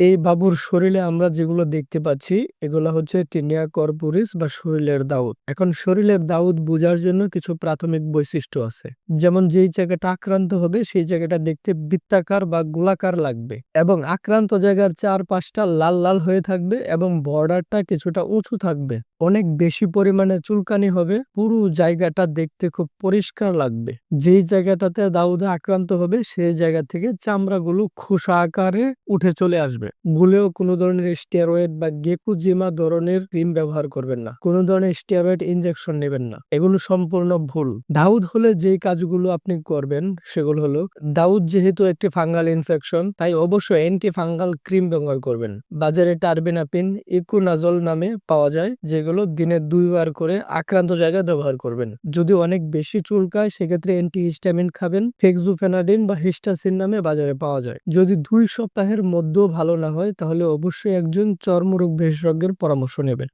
এই বাবুর শরীরে আমরা যেগুলো দেখতে পাচ্ছি, এগুলো হচ্ছে টিনিয়া কর্পুরিস বা শরীরের দাউদ। এখন শরীরের দাউদ বোঝার জন্য কিছু প্রাথমিক বৈশিষ্ট্য আছে। যেমন যেই জায়গাটা আক্রান্ত হবে, সেই জায়গাটা দেখতে বৃত্তাকার বা গোলাকার লাগবে এবং আক্রান্ত জায়গার চারপাশটা লাল লাল হয়ে থাকবে এবং বর্ডারটা কিছুটা উঁচু থাকবে। অনেক বেশি পরিমাণে চুলকানি হবে, পুরো জায়গাটা দেখতে খুব পরিষ্কার লাগবে। যেই জায়গাটাতে দাউদে আক্রান্ত হবে, সেই জায়গা থেকে চামড়াগুলো খোসা আকারে উঠে চলে আসবে। ভুলেও কোনো ধরনের স্টেরয়েড বা গেকুজিমা ধরনের ক্রিম ব্যবহার করবেন না। কোনো ধরনের স্টেরয়েড ইনজেকশন নেবেন না। এগুলো সম্পূর্ণ ভুল। দাউদ হলে যে কাজগুলো আপনি করবেন সেগুলো হলো, দাউদ যেহেতু একটি ফাঙ্গাল ইনফেকশন তাই অবশ্যই অ্যান্টি ফাঙ্গাল ক্রিম ব্যবহার করবেন। বাজারে টার্বিনাপিন ইকুনাজল নামে পাওয়া যায়, যেগুলো দিনে দুইবার করে আক্রান্ত জায়গায় ব্যবহার করবেন। যদি অনেক বেশি চুলকায়, সেক্ষেত্রে অ্যান্টি হিস্টামিন খাবেন। ফেক্সুফেনাডিন বা হিস্টাসিন নামে বাজারে পাওয়া যায়। যদি দুই সপ্তাহের মধ্যেও ভালো না হয় তাহলে অবশ্যই একজন চর্মরোগ বিশেষজ্ঞের পরামর্শ নেবেন।